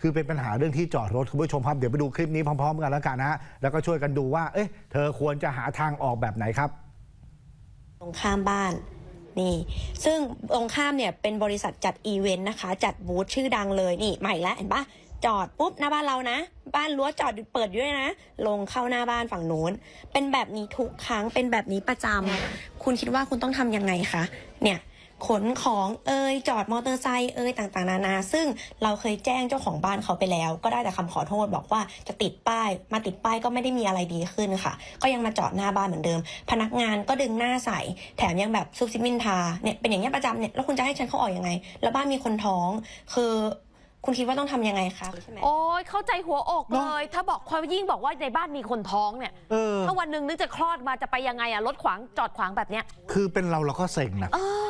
คือเป็นปัญหาเรื่องที่จอดรถคุณผู้ชมครับเดี๋ยวไปดูคลิปนี้พร้อม ๆ กันแล้วกันนะฮะแล้วก็ช่วยกันดูว่า เอ๊ะเธอควรจะหาทางออกแบบไหนครับ ตรงข้ามบ้านนี่ ซึ่งตรงข้ามเนี่ยเป็นบริษัทจัดอีเวนต์นะคะ จัดบูธชื่อดังเลยนี่ใหม่แล้วเห็นปะจอดปุ๊บหน้าบ้านเรานะ บ้านรั้วจอดเปิดอยู่ด้วยนะ ลงเข้าหน้าบ้านฝั่งโน้น เป็นแบบนี้ทุกครั้งเป็นแบบนี้ประจำคุณคิดว่าคุณต้องทำยังไงคะเนี่ย ขนของเอ่ยจอดมอเตอร์ไซค์เอ่ยต่างๆ นานา ซึ่งเราเคยแจ้งเจ้าของบ้านเขาไปแล้ว ก็ได้แต่คำขอโทษบอกว่าจะติดป้าย มาติดป้ายก็ไม่ได้มีอะไรดีขึ้นค่ะ ก็ยังมาจอดหน้าบ้านเหมือนเดิม พนักงานก็ดึงหน้าใส่แถมยังแบบซุบซิบนินทาเนี่ยเป็นอย่างเงี้ยประจำเนี่ยแล้วคุณจะให้ฉันเข้าออกยังไง แล้วบ้านมีคนท้อง คือคุณคิดว่าต้องทำยังไงคะใช่ไหมโอ้ยเข้าใจหัวอกเนเลอะยถ้าบอกความยิ่งบอกว่าในบ้านมีคนท้องเนี่ยเออถ้าวันหนึ่งนึกจะคลอดมาจะไปยังไงอะรถขวางจอดขวางแบบเนี้ยคือเป็นเราเราก็เซ็งนะเออ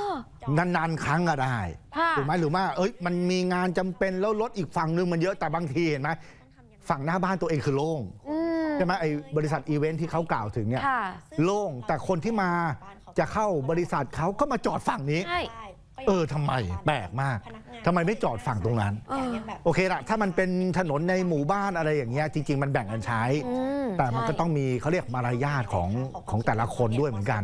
นานๆ ครั้งก็ได้ค่ะถูกไหมหรือว่าเอ้ยมันมีงานจำเป็นแล้วรถอีกฝั่งนึงมันเยอะแต่บางทีเห็นไหมฝั่งหน้าบ้านตัวเองคือโล่งอืมใช่ไหมไอ้บริษัทอีเวนท์ที่เขากล่าวถึงเนี่ยค่ะ โล่งแต่คนที่มาจะเข้าบริษัทเขาก็มาจอดฝั่งนี้ ใช่ เออทำไมแปลกมากทำไมไม่จอดฝั่งตรงนั้นเออโอเคละถ้ามันเป็นถนนในหมู่บ้านอะไรอย่างเงี้ยจริง ๆ มันแบ่งกันใช้อืมแต่มันก็ต้องมีเขาเรียกมารยาทของของแต่ละคนด้วยเหมือนกัน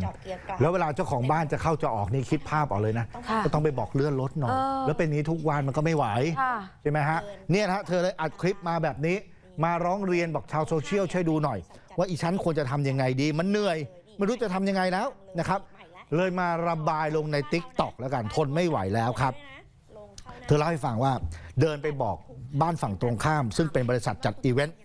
แล้วเวลาเจ้าของบ้านจะเข้าจะออกนี่คิดภาพออกเลยนะค่ะก็ต้องไปบอกเลื่อนรถหน่อยเออแล้วเป็นนี้ทุกวันมันก็ไม่ไหวค่ะใช่ไหมฮะเนี่ยนะฮะเธอเลยอัดคลิปมาแบบนี้ มาร้องเรียนบอกชาวโซเชียลช่วยดูหน่อย ว่าอีฉันควรจะทำยังไงดี มันเหนื่อยไม่รู้จะทำยังไงแล้วนะครับ เลยมาระบายลงในติ๊กต็อกแล้วกันทนไม่ไหวแล้วครับ เธอเล่าให้ฟังว่าเดินไปบอกบ้านฝั่งตรงข้าม ซึ่งเป็นบริษัทจัดอีเวนต์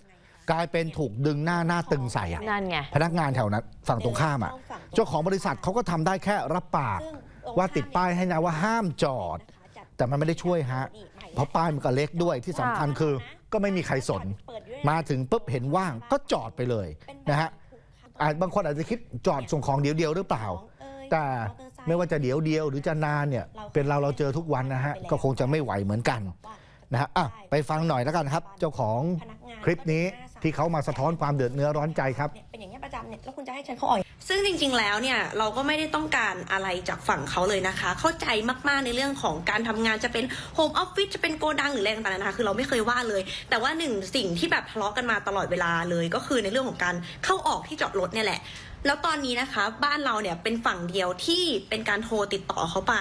กลายเป็นถูกดึงหน้าหน้าตึงใส่อะนั่นไงพนักงานแถวนั้นฝั่งตรงข้ามอะเจ้าของบริษัทเขาก็ทำได้แค่รับปากว่าติดป้ายให้นะว่าห้ามจอด แต่มันไม่ได้ช่วยฮะ เพราะป้ายมันก็เล็กด้วยที่สำคัญคือ ก็ไม่มีใครสน มาถึงปุ๊บเห็นว่างก็จอดไปเลยนะฮะอาจบางคนอาจจะคิดจอดส่งของเดียวเดียวๆหรือเปล่า แต่ไม่ว่าจะเดี๋ยวเดียวหรือจะนานเนี่ยเป็นเราเราเจอทุกวันนะฮะก็คงจะไม่ไหวเหมือนกันนะฮะอะไปฟังหน่อยแล้วกันครับ เจ้าของคลิปนี้ที่เขามาสะท้อนความเดือดเนื้อร้อนใจครับเนี่ยเป็นอย่างเงี้ยประจำเนี่ยแล้วคุณจะให้ฉันเข้าออกซึ่งจริง ๆ แล้วเนี่ยเราก็ไม่ได้ต้องการอะไรจากฝั่งเขาเลยนะคะ เข้าใจมากๆในเรื่องของการทำงานจะเป็นโฮมออฟฟิศจะเป็นโกดังหรืออะไรต่างๆนานาคือเราไม่เคยว่าเลย แต่ว่าหนึ่งสิ่งที่แบบทะเลาะกันมาตลอดเวลาเลย ก็คือในเรื่องของการเข้าออกที่จอดรถเนี่ยแหละแล้วตอนนี้นะคะบ้านเราเนี่ยเป็นฝั่งเดียวที่เป็นการโทรติดต่อเขาไป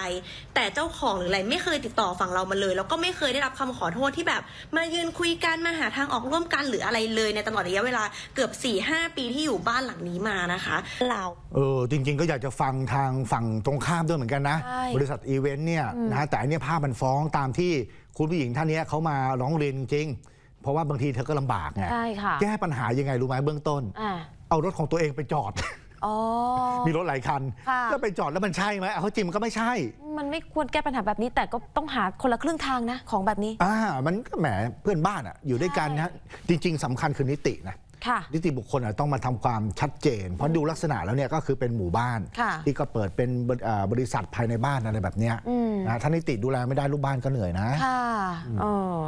แต่เจ้าของหรืออะไรไม่เคยติดต่อฝั่งเรามาเลย แล้วก็ไม่เคยได้รับคำขอโทษที่แบบ มายืนคุยกันมาหาทางออกร่วมกันหรืออะไรเลยในตลอดระยะเวลาเกือบ4ี่หปีที่อยู่บ้านหลังนี้มานะคะเราเออจริง ๆ ก็อยากจะฟังทางฝั่งตรงข้ามด้วยเหมือนกันนะใช่บริษัทอีเวนต์เนี่ยนะแต่อันเนี้ยภาพมันฟ้องตามที่คุณผู้หญิงท่านเนี้ยเขามาร้องเรียนจริงๆเพราะว่าบางทีเธอก็ลำบากไงใช่ค่ะแก้ปัญหายังไงรู้ไหมเบื้องต้นอ่า เอารถของตัวเองไปจอด อ๋อ มีรถหลายคันค่ะ แล้วไปจอดแล้วมันใช่ไหมเอาเขาจริงมันก็ไม่ใช่ มันไม่ควรแก้ปัญหาแบบนี้แต่ก็ต้องหาคนละครึ่งทางนะ ของแบบนี้ อ่า มันก็แหมเพื่อนบ้านอะอยู่ด้วยกันนะฮะจริง ๆสำคัญคือนิตินะ ค่ะ นิติบุคคลอะต้องมาทำความชัดเจน เพราะดูลักษณะแล้วเนี่ยก็คือเป็นหมู่บ้าน ค่ะที่ก็เปิดเป็นบริอ่าบริษัทภายในบ้านอะไรแบบเนี้ยอืม นะถ้านิติดูแลไม่ได้ลูกบ้านก็เหนื่อยนะ ค่ะเออ